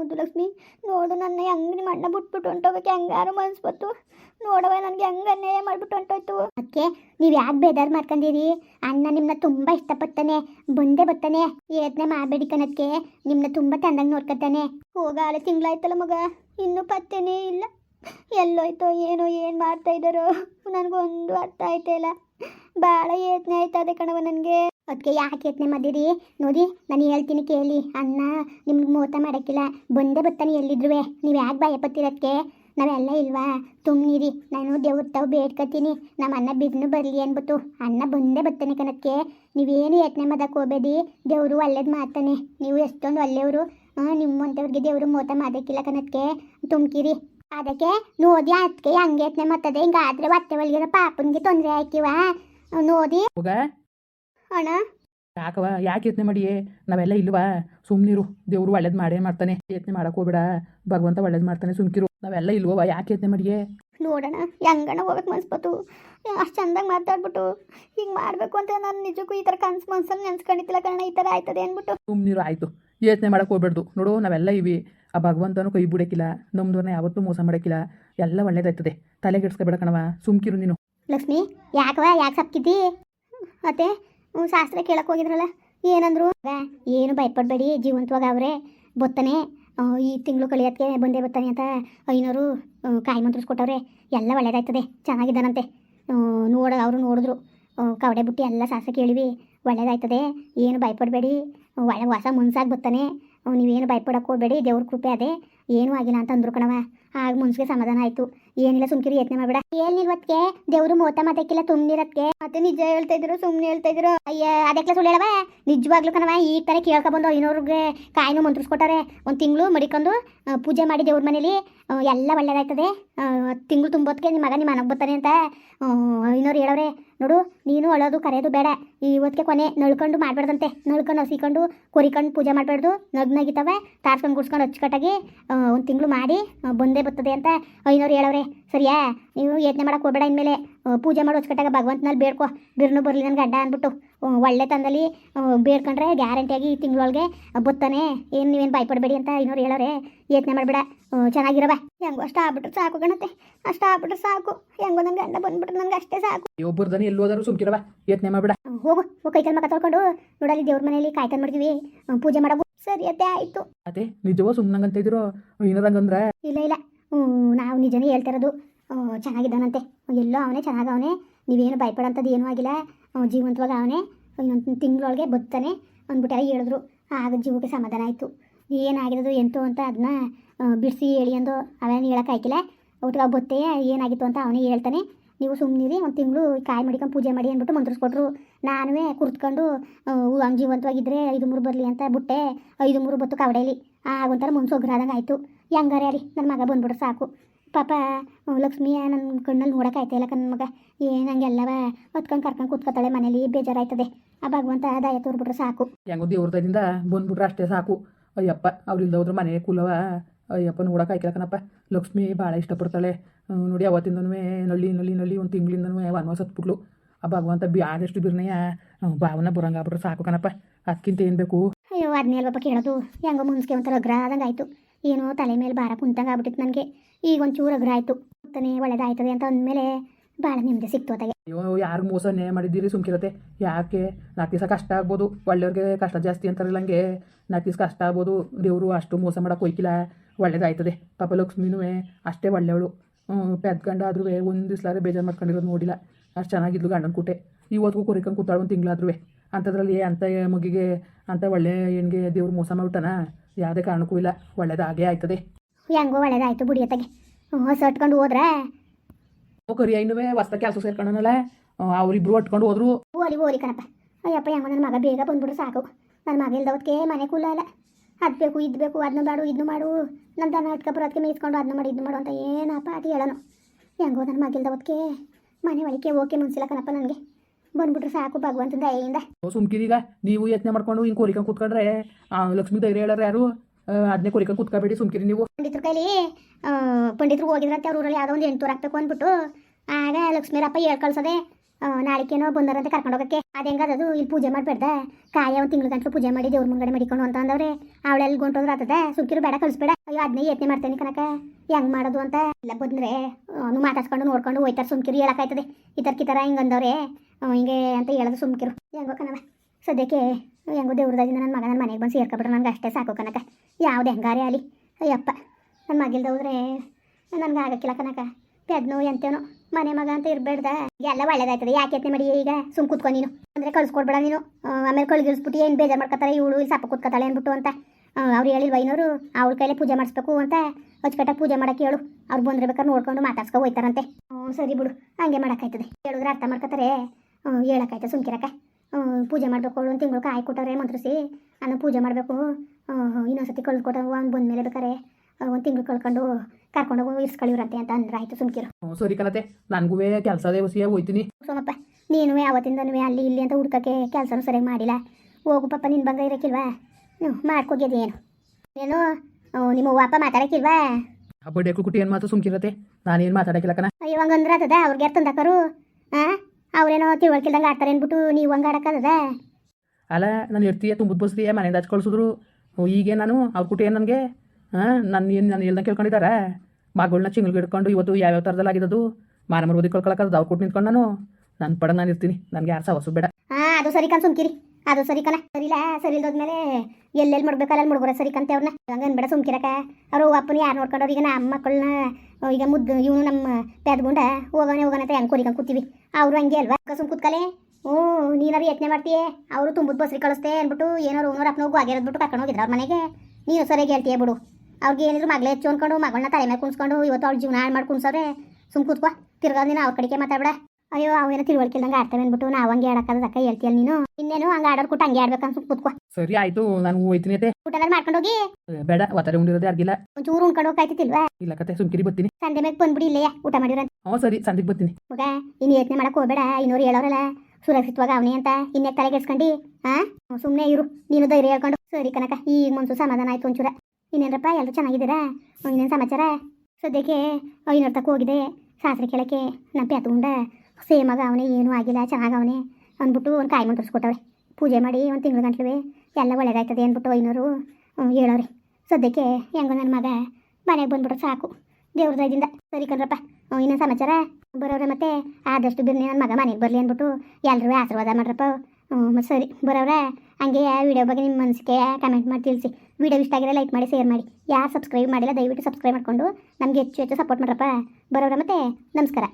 ಮುದ್ದು ಲಕ್ಷ್ಮಿ. ನೋಡು, ನನ್ನ ಹೆಂಗ್ ನಿಮ್ಮ ಅಣ್ಣ ಬಿಟ್ಬಿಟ್ಟು ಹೊಂಟೋಗಕ್ಕೆ ಹೆಂಗಾರು ಮನ್ಸು ಬಂತು? ನೋಡವ ನನಗೆ ಹೆಂಗೆ ಅನ್ಯಾಯ ಮಾಡ್ಬಿಟ್ಟು ಹೊಂಟೋಯ್ತು. ಅದಕ್ಕೆ ನೀವು ಯಾಕೆ ಬೇದಾರ್ ಮಾಡ್ಕೊಂಡಿರಿ ಅಣ್ಣ ನಿಮ್ಮನ್ನ ತುಂಬ ಇಷ್ಟಪಡ್ತಾನೆ, ಬಂದೇ ಬರ್ತಾನೆ. ಯತ್ನೆ ಮಾಡಬೇಡಿ ಕಣಕ್ಕೆ ನಿಮ್ಮನ್ನ ತುಂಬ ಚೆನ್ನಾಗಿ ನೋಡ್ಕೊತಾನೆ. ಹೋಗಾಲ ತಿಂಗಳಾಯ್ತಲ್ಲ ಮಗ, ಇನ್ನೂ ಪತ್ತೆನೇ ಇಲ್ಲ. ಎಲ್ಲೋಯ್ತೋ ಏನೋ, ಏನು ಮಾಡ್ತಾ ಇದ್ದಾರೋ? ನನಗೊಂದು ಅರ್ಥ ಆಯ್ತಾ ಇಲ್ಲ. ಭಾಳ ಯತ್ನೆ ಆಯ್ತದೆ ಕಣವ ನನಗೆ. ಅದಕ್ಕೆ ಯಾಕೆ ಯತ್ನೆ ಮಾಡಿರಿ ನೋಡಿ, ನಾನು ಹೇಳ್ತೀನಿ ಕೇಳಿ. ಅಣ್ಣ, ನಿಮ್ಗೆ ಮೋತ ಮಾಡೋಕ್ಕಿಲ್ಲ. ಬಂದೇ ಬರ್ತಾನೆ ಎಲ್ಲಿದ್ರು ನೀವು ಯಾಕೆ ಭಯ ಪತ್ತಿರೋದಕ್ಕೆ ನಾವೆಲ್ಲ ಇಲ್ವಾ? ತುಂಬಿರಿ ನಾನು ದೇವ್ರ ತಾವು ಬೇಡ್ಕೊತೀನಿ ನಮ್ಮ ಅಣ್ಣ ಬಿಡ್ನು ಬರಲಿ ಅನ್ಬಿಟ್ಟು. ಅಣ್ಣ ಬಂದೇ ಬರ್ತಾನೆ ಕಣಕ್ಕೆ. ನೀವೇನು ಯತ್ನೆ ಮಾಡೋಕೆ ಹೋಗ್ಬೇಡಿ. ದೇವರು ಒಳ್ಳೇದು ಮಾಡ್ತಾನೆ. ನೀವು ಎಷ್ಟೊಂದು ಒಳ್ಳೆಯವರು. ನಿಮ್ಮಂಥವ್ರಿಗೆ ದೇವರು ಮೋತ ಮಾಡೋಕ್ಕಿಲ್ಲ ಕಣಕ್ಕೆ. ತುಮ್ಕಿರಿ ಅದಕ್ಕೆ ನೋಡಿ ಅದಕ್ಕೆ ಹಂಗೆ ಯತ್ನೆ ಮಾಡ್ತದೆ. ಹಿಂಗಾದ್ರೆ ಒತ್ತೆ ಒಳಗಿರೋ ಪಾಪನಿಗೆ ತೊಂದರೆ ಆಯ್ಕಿವ? ನೋಡಿ. ಅಣ್ಣ? ಯಾಕವ ಯಾಕೆ ಯತ್ನೆ ಮಾಡಿಯೇ? ನಾವೆಲ್ಲ ಇಲ್ವಾ? ಸುಮ್ನಿರು. ದೇವ್ರು ಒಳ್ಳೇದು ಮಾಡೇ ಮಾಡ್ತಾನೆ. ಯತ್ನೆ ಮಾಡಕ್ ಹೋಗ್ಬೇಡ. ಭಗವಂತ ಒಳ್ಳೇದು ಮಾಡ್ತಾನೆ. ಸುಮ್ಕಿರು. ನಾವೆಲ್ಲ ಇಲ್ವವ ಯಾಕೆ ಯತ್ನೆ ಮಾಡಿಯೇ? ನೋಡೋಣ ಹೆಂಗಣ ಹೋಗಕ್ಕೆ ಮನ್ಸ್ಬತ್ತು ಅಷ್ಟು ಚಂದಾಗಿ ಮಾತಾಡ್ಬಿಟ್ಟು ಹಿಂಗೆ ಮಾಡಬೇಕು ಅಂತ ನಾನು ನಿಜಕ್ಕೂ ಈ ತರ ಕನ್ಸ್ ಮನ್ಸಲ್ಲಿ ನೆನ್ಸ್ಕೊಂಡಿದ್ದಿಲ್ಲ ಕಣ ಈ ತರ ಆಯ್ತದೆ ಅಂದ್ಬಿಟ್ಟು. ಸುಮ್ನಿರು ಆಯ್ತು. ಯೋಚನೆ ಮಾಡಕ್ಕೆ ಹೋಗ್ಬೇಡ್ದು. ನೋಡು ನಾವೆಲ್ಲ ಇವಿ. ಆ ಭಗವಂತನು ಕೈ ಬಿಡಕ್ಕಿಲ್ಲ ನಮ್ದವ್ರನ್ನ ಯಾವತ್ತೂ ಮೋಸ ಮಾಡೋಕ್ಕಿಲ್ಲ ಎಲ್ಲ ಒಳ್ಳೇದಾಯ್ತದೆ. ತಲೆಗೆಡ್ಸ್ಕೊಬೇಡ ಕಣವ ಸುಮ್ಕಿರು ನೀನು. ಲಕ್ಷ್ಮಿ ಯಾಕವ ಯಾಕೆ ಸಪ್ಕಿದ್ದಿ? ಮತ್ತೆ ಹ್ಞೂ ಶಾಸ್ತ್ರ ಕೇಳಕ್ಕೆ ಹೋಗಿದ್ರಲ್ಲ? ಏನಂದ್ರು? ಏನು ಭಯಪಡಬೇಡಿ ಜೀವಂತವಾಗ ಅವರೇ ಬತ್ತಾನೆ ಈ ತಿಂಗಳು ಕಳಿಯೋದಕ್ಕೆ ಬಂದೇ ಬರ್ತಾನೆ ಅಂತ ಐನೂರು ಕಾಯಿ ಮಂತ್ರಿಸ್ಕೊಟ್ಟವ್ರೆ ಎಲ್ಲ ಒಳ್ಳೇದಾಯ್ತದೆ, ಚೆನ್ನಾಗಿದ್ದಾನಂತೆ. ನೋಡ, ಅವರು ನೋಡಿದ್ರು. ಕವಡೆ ಬುಟ್ಟಿ ಎಲ್ಲ ಶಾಸ್ತ್ರ ಕೇಳಿವಿ. ಒಳ್ಳೇದಾಯ್ತದೆ, ಏನು ಭಯಪಡಬೇಡಿ. ಒಳ್ಳೆ ಹೊಸ ಮುನ್ಸಾಗಿ ಬರ್ತಾನೆ ನೀವೇನು ಭಯಪಡಕ್ಕೆ ಹೋಗಬೇಡಿ, ದೇವ್ರ ಕೃಪೆ ಅದೇ. ಏನೂ ಆಗಿಲ್ಲ ಅಂತ ಅಂದ್ರು ಕಣವ ಆಗ ಮುನ್ಸಿಗೆ ಸಮಾಧಾನ ಆಯಿತು. ಏನಿಲ್ಲ, ಸುಮ್ಕಿರಿ, ಯತ್ನೆ ಮಾಡಬೇಡ. ಏನಿಲ್ವತ್ಗೆ ದೇವ್ರು ಮೋತ ಮಾತಕ್ಕಿಲ್ಲ ತುಂಬಿರತ್ಕೆ ಮತ್ತೆ ನಿಜ ಹೇಳ್ತಾ ಇದ್ರು ಸುಮ್ಮನೆ ಹೇಳ್ತಾ ಇದ್ರು. ಅಯ್ಯ ಅದಕ್ಕೆ ಸುಳ್ಳು ಹೇಳವ ನಿಜವಾಗ್ಲೂ ಕಣವ ಈ ಥರ ಕೇಳ್ಕೊಬಂದು ಐನೂರಿಗೆ ಕಾಯಿನೂ ಮಂತ್ರಿಸ್ಕೊಟ್ಟಾರೆ ಒಂದು ತಿಂಗಳು ಮಡಿಕೊಂಡು ಪೂಜೆ ಮಾಡಿ ದೇವ್ರ ಮನೇಲಿ ಎಲ್ಲ ಒಳ್ಳೇದಾಯ್ತದೆ. ತಿಂಗಳು ತುಂಬೋದಕ್ಕೆ ನಿಮ್ಮ ಮಗ ನಿಮ್ಮ ಮನೆಗೆ ಬರ್ತಾನೆ ಅಂತ ಐನೂರು ಹೇಳವ್ರೆ. ನೋಡು, ನೀನು ಅಳೋದು, ಕರೆಯೋದು ಬೇಡ. ಇವತ್ತಿಗೆ ಕೊನೆ ನಳ್ಕೊಂಡು ಮಾಡಬೇಡ್ದಂತೆ ನಳ್ಕೊಂಡು ಹಸಿಕೊಂಡು, ಕೊರಿಕೊಂಡು ಪೂಜೆ ಮಾಡಬಾರ್ದು. ನಗ್ನಾಗಿತ್ತವೆ ತಾರ್ಸ್ಕೊಂಡು ಗುಡ್ಸ್ಕೊಂಡು ಅಚ್ಚುಕಟ್ಟಾಗಿ ಒಂದು ತಿಂಗಳು ಮಾಡಿ ಬಂದೇ ಬರ್ತದೆ ಅಂತ ಐನೂರು ಸರಿಯಾ? ನೀವು ಯತ್ನೆ ಮಾಡಕ್ಕೆ ಹೋಗ್ಬೇಡ ಇನ್ಮೇಲೆ. ಪೂಜೆ ಮಾಡೋ ಅಚ್ಚುಕಟ್ಟಾಗ ಭಗವಂತನಲ್ಲಿ ಬೇಡ್ಕೊ. ಬಿರ್ನು ಬರಲಿ ನನ್ನ ಗಡ್ಡ ಅಂದ್ಬಿಟ್ಟು. ಒಳ್ಳೆ ತಂದಲ್ಲಿ ಬೇಡ್ಕೊಂಡ್ರೆ ಗ್ಯಾರಂಟಿಯಾಗಿ ಈ ತಿಂಗಳೊಳಗೆ ಬತ್ತಾನೆ. ಏನು ನೀವೇನು ಭಯಪಡಬೇಡಿ ಅಂತ ಐನೂರು ಹೇಳೋರೆ. ಯತ್ನೆ ಮಾಡಬೇಡ. ಚೆನ್ನಾಗಿರವ ಹೆಂಗೋ ಅಷ್ಟು ಆಗ್ಬಿಟ್ರೆ ಸಾಕು ಗಣತೆ. ಅಷ್ಟು ಆಗ್ಬಿಟ್ರೆ ಸಾಕು. ಹೆಂಗೋ ನನ್ನ ಗಂಡ ಬಂದ್ಬಿಟ್ರೆ ನನಗೆ ಅಷ್ಟೇ ಸಾಕು. ಒಬ್ಬರದನೆ ಎಲ್ಲಿ ಹೋದರೂ ಸುಮ್ಕಿರವ ಯತ್ನೆ ಮಾಡಬೇಡ. ಹೋಗು. ಹೋಗಿ ಕೈ ಕಾಲು ಮಕ್ಕ ತೊಳ್ಕೊಂಡು ನೋಡಲ್ಲಿ ದೇವ್ರ ಮನೆಯಲ್ಲಿ ಕಾಯ್ಕೊಂಡು ಮಾಡ್ತೀವಿ. ಪೂಜೆ ಮಾಡೋ ಸರಿ ಅದೇ ಆಯ್ತು. ಅದೇ ನಿಜವೋ ಸುಮ್ಮನಂಗಂತ ಇದ್ರು ಏನದಂಗಂದ್ರೆ? ಇಲ್ಲ ಇಲ್ಲ. ನಾವು ನಿಜನೇ ಹೇಳ್ತಾ ಇರೋದು. ಚೆನ್ನಾಗಿದ್ದಾನಂತೆ. ಎಲ್ಲೋ ಅವನೇ ಚೆನ್ನಾಗವನೆ. ನೀವೇನು ಭಯಪಡೋಂಥದ್ದು ಏನೂ ಆಗಿಲ್ಲ. ಜೀವಂತವಾಗಿ ಅವನೇ. ಇನ್ನೊಂದು ತಿಂಗಳೊಳಗೆ ಬದುಕ್ತಾನೆ ಅಂದ್ಬಿಟ್ಟು ಹೇಳಿದ್ರು. ಆಗ ಜೀವಕ್ಕೆ ಸಮಾಧಾನ ಆಯಿತು. ಏನಾಗಿರೋದು, ಎಂತು ಅಂತ ಅದನ್ನ ಬಿಡಿಸಿ ಹೇಳಿ ಅಂದು ಅವೇನು ಹೇಳೋಕ್ಕಾಯ್ಕಿಲ್ಲ ಒಟ್ಟಿಗೆ ಬತ್ತೆ ಏನಾಗಿತ್ತು ಅಂತ ಅವನೇ ಹೇಳ್ತಾನೆ. ನೀವು ಸುಮ್ಮನಿರಿ ಒಂದು ತಿಂಗಳು ಕಾಯಿ ಮಡಿಕೊಂಡು ಪೂಜೆ ಮಾಡಿ ಅಂದ್ಬಿಟ್ಟು ಮಂತ್ರಿಸ್ಕೊಟ್ರು. ನಾನುವೇ ಕುರ್ತ್ಕೊಂಡು ಹಂಗೆ ಜೀವಂತವಾಗಿದ್ದರೆ ಐದು ಮೂರು ಬರಲಿ ಅಂತ ಬಿಟ್ಟೆ. ಐದು ಮೂರು ಬತ್ತು ಕವಡೆಯಲ್ಲಿ ಆಗ ಒಂಥರ ಮುನ್ಸೊಗ್ರಾದಂಗೆ ಆಯಿತು. ಹೆಂಗಾರೆ ಅಲ್ಲಿ ನನ್ನ ಮಗ ಬಂದ್ಬಿಟ್ರೆ ಸಾಕು. ಪಾಪ ಲಕ್ಷ್ಮಿ ಲಕ್ಷ್ಮಿಯ ನನ್ನ ಕಣ್ಣಲ್ಲಿ ನೋಡೋಕ್ಕಾಯ್ತಾ ಇಲ್ಲ ನನ್ನ ಮಗ. ಏನು ಹಂಗೆಲ್ಲವ ಹೊತ್ಕೊಂಡು ಕರ್ಕೊಂಡು ಕೂತ್ಕೊತಾಳೆ ಮನೇಲಿ ಬೇಜಾರಾಯ್ತದೆ. ಆ ಭಗವಂತ ದಯ ತೋರ್ಬಿಟ್ರೆ ಸಾಕು. ಹೆಂಗೋ ದೇವ್ರದಿಂದ ಬಂದ್ಬಿಟ್ರೆ ಅಷ್ಟೇ ಸಾಕು. ಅಯ್ಯಪ್ಪ ಅವ್ರಿಲ್ದ ಹೋದ್ರೆ ಮನೆ ಕುಲವ. ಅಯ್ಯಪ್ಪ ನೋಡಕ್ಕೆ ಕಣಪ್ಪ. ಲಕ್ಷ್ಮಿ ಭಾಳ ಇಷ್ಟಪಡ್ತಾಳೆ. ನೋಡಿ ಅವತ್ತಿಂದನೂ ನಳ್ಳಿ ನಳ್ಳಿ ನಳ್ಳಿ ಒಂದು ತಿಂಗಳಿಂದನೂ ವನವಾಸ ಹತ್ಬಿಟ್ಲು. ಆ ಭಗವಂತ ಬಿ ಆದಷ್ಟು ಬಿರ್ನೆಯ ಭಾವನ ಬರಂಗಾಗ್ಬಿಟ್ರೆ ಸಾಕು ಕಣಪ್ಪ. ಅದಕ್ಕಿಂತ ಏನು ಬೇಕು? ಅಯ್ಯೋ ಅದನ್ನೇ ಅಲ್ವಪ್ಪ ಕೇಳೋದು. ಹೆಂಗೋ ಮುನ್ಸ್ಕೆ ಒಂಥರ ಅಗ್ರ ಆದಂಗೆ ಆಯಿತು ಏನೋ ತಲೆ ಮೇಲೆ ಭಾರ ಕುಂತಂಗೆ ಆಗ್ಬಿಟ್ಟಿತ್ತು ನನಗೆ. ಈಗ ಒಂಚೂರು ಆಯಿತು. ತಾನೇ ಒಳ್ಳೇದಾಯ್ತದೆ ಅಂತ ಅಂದಮೇಲೆ ಭಾಳ ನೆಮ್ಮದಿ ಸಿಕ್ತು ಅದಾಗೆ. ಅಯ್ಯೋ, ಯಾರು ಮೋಸ ನೇ ಮಾಡಿದ್ದೀರಿ ಸುಮ್ಕಿರತ್ತೆ? ಯಾಕೆ? ನಾಲ್ಕು ದಿವಸ ಕಷ್ಟ ಆಗ್ಬೋದು. ಒಳ್ಳೆಯವ್ರಿಗೆ ಕಷ್ಟ ಜಾಸ್ತಿ ಅಂತಾರಲ್ಲ ಹಂಗೆ. ನಾಲ್ಕು ದಿವಸ ಕಷ್ಟ ಆಗ್ಬೋದು. ದೇವರು ಅಷ್ಟು ಮೋಸ ಮಾಡೋಕೆ ಹೋಯ್ಕಿಲ್ಲ. ಒಳ್ಳೇದಾಯ್ತದೆ. ಪಾಪ ಲಕ್ಷ್ಮಿನೂ ಅಷ್ಟೇ ಒಳ್ಳೆಯವಳು. ಪೆದ್ಗಂಡ ಆದ್ರೂ ಒಂದು ದಿವ್ಸಲಾದ್ರೆ ಬೇಜಾರು ಮಾಡ್ಕೊಂಡಿರೋದು ನೋಡಿಲ್ಲ. ಅಷ್ಟು ಚೆನ್ನಾಗಿದ್ಲು ಗಂಡನ ಕೂಟೆ. ಇವತ್ತಿಗೂ ಕುರಿಕೊಂಡು ಕೂತಾಳು ಒಂದು ತಿಂಗಳಾದ್ರೂ. ಅಂಥದ್ರಲ್ಲಿ ಅಂಥ ಮಗಿಗೆ ಅಂತ ಒಳ್ಳೆ ಹೆಣ್ಗೆ ದೇವ್ರು ಮೋಸ ಮಾಡ್ಬಿಟ್ಟನ? ಯಾವುದೇ ಕಾರಣಕ್ಕೂ ಇಲ್ಲ. ಒಳ್ಳೇದಾಗೇ ಆಯ್ತದೆ. ಹೆಂಗೋ ಒಳ್ಳೇದಾಯ್ತು ಬುಡಿಯತ್ತಾಗೆ ಹೊಸ ಇಟ್ಕೊಂಡು ಹೋದ್ರೆ? ಕರಿ ಐನುವೆ ಹೊಸ್ತ ಕೆಲಸ ಸೇರ್ಕೊಂಡನಲ್ಲ? ಅವರಿಬ್ರು ಒಟ್ಕೊಂಡು ಹೋದ್ರು. ಓರಿ ಓರಿ ಕಣಪ್ಪ. ಅಯ್ಯಪ್ಪ ಹೆಂಗ ನನ್ನ ಮಗ ಬೇಗ ಬಂದ್ಬಿಡು ಸಾಕು. ನನ್ನ ಮಗ ಇಲ್ದವತ್ಕೆ ಮನೆ ಕುಲ್ಲ ಅಲ್ಲ ಅದು ಬೇಕು ಇದು ಬೇಕು ಅದನ್ನ ಮಾಡು ಇದನ್ನು ಮಾಡು. ನನ್ನ ದನ ಅಟ್ಕ ಬರೋದಕ್ಕೆ ಮೇಯಿಸ್ಕೊಂಡು ಅದನ್ನ ಮಾಡಿ ಇದನ್ನ ಮಾಡು ಅಂತ ಏನಪ್ಪ ಅದು ಹೇಳೋನು. ಹೆಂಗೋ ನನ್ನ ಮಗ ಇಲ್ದವತ್ಗೆ ಮನೆ ಒಳಗೆ ಓಕೆ ಮುನ್ಸಿಲ್ಲ ಕಣಪ್ಪ ನನಗೆ. ಬಂದ್ಬಿಟ್ರೆ ಸಾಕು ಭಗವಂತನ ದಯೆಯಿಂದ. ಸುಮ್ಕಿದೀಗ ನೀವು ಯತ್ನೆ ಮಾಡ್ಕೊಂಡು ಹಿಂಗೆ ಕೋರಿಕ ಕುತ್ಕೊಂಡ್ರೆ ಲಕ್ಷ್ಮಿ ಧೈರ್ಯ ಹೇಳಾರ ಯಾರು? ಅದನ್ನೇ ಕೋರಿಕ ಕುತ್ಕೊಬೇಡಿ ಸುಮ್ಕಿರಿ ನೀವು. ಪಂಡಿತರ ಕೈಲಿ ಪಂಡಿತರು ಹೋಗಿದ್ರಂತೆ ಅವ್ರ ಊರಲ್ಲಿ ಯಾವುದೋ ಒಂದು ಎಂಟು ಹಾಕ್ಬೇಕು ಅಂದ್ಬಿಟ್ಟು. ಆಗ ಲಕ್ಷ್ಮೀರಪ್ಪ ಹೇಳ್ ಕಳ್ಸದೆ ನಾಳಿಕೇನೋ ಬಂದರಂತೆ ಕರ್ಕೊಂಡು ಹೋಗಕ್ಕೆ. ಅದು ಹೆಂಗದದು ಇಲ್ಲಿ ಪೂಜೆ ಮಾಡ್ಬೇಡ್ದ? ಕಾಯ ಒಂದು ತಿಂಗಳು ಗಂಟಲು ಪೂಜೆ ಮಾಡಿ ದೇವ್ರ ಮುಂಗಡೆ ಮಡಿಕೊಂಡು ಅಂತ ಅಂದವ್ರೆ. ಅವಳೆಲ್ಲಿ ಗೊಂಟೋದ್ರ ಆತದ? ಸುಕ್ಕಿರು ಬೇಡ ಕಳಿಸ್ಬೇಡ ಅಯ್ಯೋ ಅದನ್ನೇ ಯತ್ನೆ ಮಾಡ್ತೇನೆ ಕನಕ. ಹೆಂಗ್ ಮಾಡೋದು ಅಂತ? ಇಲ್ಲ ಬಂದ್ರೆ ಮಾತಾಡ್ಸ್ಕೊಂಡು ನೋಡ್ಕೊಂಡು ಹೋಯ್ತಾರೆ, ಸುಮ್ಕಿರು ಹೇಳಕ್ಕಾಯ್ತದೆ. ಈ ಥರಕ್ಕೆ ಈ ಥರ ಹಿಂಗೆ ಅಂದವ್ರೆ ಹಿಂಗೆ ಅಂತ ಹೇಳೋದು ಸುಮ್ಕಿರು. ಹೆಂಗೋ ಕಣವ ಸದ್ಯಕ್ಕೆ ಹೆಂಗೋ ದೇವ್ರದಾಗಿಂದ ನನ್ನ ಮಗ ನನ್ನ ಮನೆಗೆ ಬಂದು ಸೇರ್ಕೊಬಿಟ್ರೆ ನನಗೆ ಅಷ್ಟೇ ಸಾಕು ಕನಕ ಯಾವ್ದು ಹೆಂಗಾರೆ ಆಗಲಿ ಅಯ್ಯಪ್ಪ ನನ್ನ ಮಗಿಲ್ದ ಹೋದ್ರೆ ನನಗೆ ಆಗಕ್ಕಿಲ್ಲ ಕನಕ ಪೆದ್ನು ಎಂತೇನೋ, ಮನೆ ಮಗ ಅಂತ ಇರಬೇಡ್ದ. ಎಲ್ಲ ಒಳ್ಳೇದಾಯ್ತದೆ, ಯಾಕೆ ಯತ್ನೆ ಮಾಡಿ ಈಗ? ಸುಮ್ ಕೂತ್ಕೊ ನೀನು. ಅಂದರೆ ಕಳ್ಸ್ಕೊಡ್ಬೇಡ ನೀನು. ಆಮೇಲೆ ಕಳ್ಗಿಳಿಸ್ಬಿಟ್ಟು ಏನು ಬೇಜಾರು ಮಾಡ್ಕೊತಾರೆ? ಇವಳು ಇಲ್ಲಿ ಸಪ್ಪ ಕೂತ್ಕೊತಾಳೆ ಅಂದ್ಬಿಟ್ಟು ಅಂತ. ಅವ್ರು ಹೇಳಿಲ್ವ ಐನೋರು ಅವ್ಳ ಕೈಲೇ ಪೂಜೆ ಮಾಡಿಸ್ಬೇಕು ಅಂತ? ಅಚ್ಚುಕಟ್ಟಾಗಿ ಪೂಜೆ ಮಾಡಕ್ಕೆ ಹೇಳು. ಅವ್ರು ಬಂದ್ರೆ ಬೇಕಾದ್ರೆ ನೋಡ್ಕೊಂಡು ಮಾತಾಡ್ಸ್ಕೊ ಹೋಯ್ತಾರಂತೆ. ಹ್ಞೂ ಸರಿ ಬಿಡು ಹಂಗೆ ಮಾಡೋಕ್ಕಾಯ್ತದೆ. ಹೇಳಿದ್ರೆ ಅರ್ಥ ಮಾಡ್ಕೊತಾರೆ. ಹೇಳಕ್ಕಾಯ್ತು ಸುಮ್ಕಿರಕ್ಕ. ಪೂಜೆ ಮಾಡಬೇಕು ಅವಳು ಒಂದು ತಿಂಗಳು ಕಾಯಿ ಕೊಟ್ಟವ್ರೆ ಮಂತ್ರಿಸಿ ನಾನು ಪೂಜೆ ಮಾಡಬೇಕು. ಇನ್ನೊಂದ್ಸತಿ ಕಳ್ಕೊಟ್ಟವು ಅವ್ನು ಬಂದಮೇಲೆ ಬೇಕಾರೆ ಒಂದು ತಿಂಗಳು ಕಳ್ಕೊಂಡು ಕರ್ಕೊಂಡು ಹೋಗಿ ಇರ್ಸ್ಕೊಳ್ಳಿವ್ರಂತೆ ಅಂತ ಅಂದ್ರೆ. ಆಯ್ತು ಸುಮ್ಕಿರು. ಹ್ಞೂ ಸರಿ ಕಣತೆ ನನಗೂ ಕೆಲಸ ಹೊಸಿಯ ಹೋಯ್ತೀನಿ. ಸೋಮಪ್ಪ ನೀನು ಯಾವತ್ತಿಂದನೂ ಅಲ್ಲಿ ಇಲ್ಲಿ ಅಂತ ಹುಡ್ಕಕ್ಕೆ ಕೆಲಸನೂ ಸರಿಯಾಗಿ ಮಾಡಿಲ್ಲ. ಹೋಗು ಪಾಪ ನಿನ್ನ ಬಂಗ ಇರೋಕ್ಕಿಲ್ವಾ? ಹ್ಞೂ ಮಾಡ್ಕೋಗ್ಯದ ಏನು. ಏನು ನಿಮ್ಮ ಅವ್ವ ಅಪ್ಪ ಮಾತಾಡಕ್ಕಿಲ್ವಾ ಬಡ್ಡೆ ಕುಟಿ ಏನು ಮಾತು ಸುಮ್ಕಿರತ್ತೆ? ನಾನೇನು ಮಾತಾಡಕ್ಕಿಲ್ಲ ಕಣ. ಅಯ್ಯೋ ಅಂದ್ರೆ ಆತದ ಅವ್ರಿಗೆ ತಂದಕರು? ಹಾಂ ಅವ್ರೇನೋ ತಿಳುವಳಿಕೆಲ್ದಂಗೆ ಆಡ್ತಾರೆ ಅಂದ್ಬಿಟ್ಟು ನೀವು ಹಂಗೆ ಆಡಕ್ಕದ ಅಲ್ಲ ನಾನು ಇರ್ತೀಯ ತುಂಬದ ಬಸ್ತೀಯ ಮನೆಯಿಂದ ಹಚ್ಚಿ ಕಳ್ಸಿದ್ರು. ಈಗ ನಾನು? ಅವ್ರ ಕುಟಿ ಏನು ನನಗೆ? ಹಾಂ ನನ್ನ ಏನು ನಾನು ಹೇಳ್ದಂಗೆ ಕೇಳ್ಕೊಂಡಿದ್ದಾರೆ ಮಗಳನ್ನ ಚಿಂಗ್ಳಿಗೆ ಹಿಡ್ಕೊಂಡು ಇವತ್ತು ಯಾವ್ಯಾವ ಥರದಲ್ಲಿ ಆಗಿದ್ದು? ಮಾರ ಓದಿ ಕಳ್ಕೊಳಕ್ಕದ ಅವ್ರು ಕೊಟ್ಟು ನಿಂತ್ಕೊಂಡು ನಾನು. ನನ್ನ ಪಡ ನಾನು ಇರ್ತೀನಿ. ನನಗೆ ಯಾರು ಸವಸು ಬೇಡ. ಹಾಂ ಅದು ಸರಿ ಕಣ್ ಸುಮ್ಕಿರಿ. ಅದು ಸರಿ ಕಣ. ಸರಿಲ್ಲ ಸರಿ ಇಲ್ದೋದ್ಮೇಲೆ ಎಲ್ಲೆಲ್ಲಿ ಮಾಡ್ಬೇಕಲ್ಲ ಅಲ್ಲಿ ಮುಡ್ಬೋರ ಸರಿ ಕಂತೆ ಅವ್ರನ್ನ ಹಂಗೆ ಬೇಡ ಸುಮ್ಕಿರಕ ಅವರು ಅಪ್ಪನ ಯಾರು ನೋಡ್ಕೊಂಡವ್ರು? ಈಗ ನಮ್ಮ ಮಕ್ಕಳನ್ನ ಈಗ ಮುದ್ದು ಇವನು ನಮ್ಮ ಪೆದ್ಗುಂಡ ಹೋಗೋಣ ಹೋಗೋಣ ಅಂತ ಹೆಂಗೆ ಕೊರಿಕೊಂಡು ಕೂತೀವಿ. ಅವರು ಹಂಗೆ ಅಲ್ವಾ? ಸುಮ್ ಕೂತ್ಕಲೆ. ಹ್ಞೂ ನೀನಾರು ಯತ್ನೆ ಮಾಡ್ತೀಯೇ? ಅವರು ತುಂಬದ ಬಸ್ರಿ ಕಳಿಸ್ತೆ ಅಂದ್ಬಿಟ್ಟು ಏನಾರು ಅಪ್ಪನ ಅಪ್ಪನೋಗು ಆಗಿರೋದ್ಬಿಟ್ಟು ಕರ್ಕೊಂಡು ಹೋಗಿದ್ರು ಅವ್ರ ಮನೆಗೆ? ನೀನು ಸರಿಯಾಗಿ ಹೇಳ್ತೀಯ ಬಿಡು. ಅವ್ರಿಗೆ ಏನಿದ್ರು ಮಗಳೇ ಹೆಚ್ಚು ಅನ್ಕೊಂಡು ಮಗಳನ್ನ ತಲೆ ಮೇಲೆ ಕುಣಿಸ್ಕೊಂಡು ಇವತ್ತು ಅವ್ಳ ಜೀವನ ಹಾಳು ಮಾಡಿ ಕುಣಿಸೋರೆ ಸುಮ್ ಕೂತ್ಕೋ. ತಿರ್ಗಾ ನೀನು ಅವ್ರ ಕಡೆಗೆ ಮಾತಾಡ್ಬೇಡ. ಅಯ್ಯೋ ಅವೇನೋ ತಿಳುವಳಿಕೆಲ್ದಂಗೆ ಆಡ್ತವೆ ಅಂದ್ಬಿಟ್ಟು ನಾವು ಹಂಗೆ ಆಡಕ್ಕದ ಅಕ್ಕ ಹೇಳ್ತೀಯಲ್ಲ ನೀನು. ಇನ್ನೇನು ಹಂಗ ಆಡೋರು ಕೂಟ ಹಂಗೆ ಆಡ್ಬೇಕಂತ ಸುಮ್ ಕೂತ್ಕೋ. ಸರಿ ಆಯ್ತು ನಾನು ಹೋಯ್ತೀನಿ ಅತ್ತೆ. ಊಟದಲ್ಲಿ ಮಾಡ್ಕೊಂಡು ಹೋಗಿ? ಬೇಡ ಒತ್ತಾರೆ ಉಂಡಿರೋದೇ ಆಗಿಲ್ಲ. ಒಂಚೂರು ಉಣ್ಕೊಂಡು ಹೋಗ್ತಾಯ್ತಿಲ್ವಾ ಇಲ್ಲ ಕತೆ ಸುಮ್ಕಿರಿ ಬರ್ತೀನಿ. ಸಂಜೆ ಮೇಲೆ ಬಂದ್ಬಿಡಿ ಇಲ್ಲೇ ಊಟ ಮಾಡಿರಂತ ಹ್ಞೂ ಸರಿ ಸಂಜೆಗೆ ಬರ್ತೀನಿ. ಮಗ ಇನ್ನು ಯೋಚನೆ ಮಾಡಕ್ ಹೋಗ್ಬೇಡ ಇನ್ನೂರು ಹೇಳೋರಲ್ಲ. ಸುರಕ್ಷಿತವಾಗ ಅವನೇ ಅಂತ ಇನ್ನೇ ತಲೆ ಕೆಡ್ಸ್ಕೊಂಡು ಹಾ ಸುಮ್ಮನೆ ಇರು ನೀನು ಧೈರ್ಯ ಹೇಳ್ಕೊಂಡು. ಸರಿ ಕನಕ ಈಗ ಮನ್ಸು ಸಮಾಧಾನ ಆಯ್ತು ಒಂಚೂರ. ಇನ್ನೇನಪ್ಪ ಎಲ್ಲರೂ ಚೆನ್ನಾಗಿದ್ದೀರಾ? ಇನ್ನೇನು ಸಮಾಚಾರ? ಸದ್ಯಕ್ಕೆ ಐನೂರು ತಕ್ಕ ಹೋಗಿದೆ ಸಾಸ್ರೆ ಕೇಳಕ್ಕೆ ನಮ್ಮ ಪ್ಯಾತು ಉಂಡ. ಸೇಮಾಗ ಅವನೇ, ಏನೂ ಆಗಿಲ್ಲ, ಚೆನ್ನಾಗಿ ಅವನೇ ಅಂದ್ಬಿಟ್ಟು ಒಂದು ಕಾಯಿ ಮಂತ್ರಿಸ್ಕೊಟ್ಟವ್ರೆ ಪೂಜೆ ಮಾಡಿ ಒಂದು ತಿಂಗಳು ಗಂಟ್ಲುವೆ ಎಲ್ಲ ಒಳ್ಳೇದಾಯ್ತದೆ ಅಂದ್ಬಿಟ್ಟು ಐನೂರು ಹೇಳೋರಿ ಸದ್ಯಕ್ಕೆ ಹೆಂಗೋ ನನ್ನ ಮಗ ಮನೆಗೆ ಬಂದ್ಬಿಟ್ರೆ ಸಾಕು. ದೇವ್ರ ದಯದಿಂದ. ಸರಿ ಕಣ್ರಪ್ಪ ಇನ್ನೇನು ಸಮಾಚಾರ? ಬರೋರೆ ಮತ್ತೆ? ಆದಷ್ಟು ಬಿರ್ನಿ ನನ್ನ ಮಗ ಮನೆಗೆ ಬರಲಿ ಅಂದ್ಬಿಟ್ಟು ಎಲ್ಲರೂ ಆಶೀರ್ವಾದ ಮಾಡ್ರಪ್ಪ. ಮತ್ತು ಸರಿ. ಬರೋರೆ ಹಂಗೆ ವಿಡಿಯೋ ಬಗ್ಗೆ ನಿಮ್ಮ ಮನಸ್ಸಿಗೆ ಕಮೆಂಟ್ ಮಾಡಿ ತಿಳಿಸಿ. ವಿಡಿಯೋ ಇಷ್ಟ ಆಗಿರೋ ಲೈಕ್ ಮಾಡಿ ಶೇರ್ ಮಾಡಿ. ಯಾರು ಸಬ್ಸ್ಕ್ರೈಬ್ ಮಾಡಿಲ್ಲ, ದಯವಿಟ್ಟು ಸಬ್ಸ್ಕ್ರೈಬ್ ಮಾಡಿಕೊಂಡು ನಮಗೆ ಹೆಚ್ಚು ಹೆಚ್ಚು ಸಪೋರ್ಟ್ ಮಾಡ್ರಪ್ಪ. ಬರೋರೆ ಮತ್ತೆ? ನಮಸ್ಕಾರ.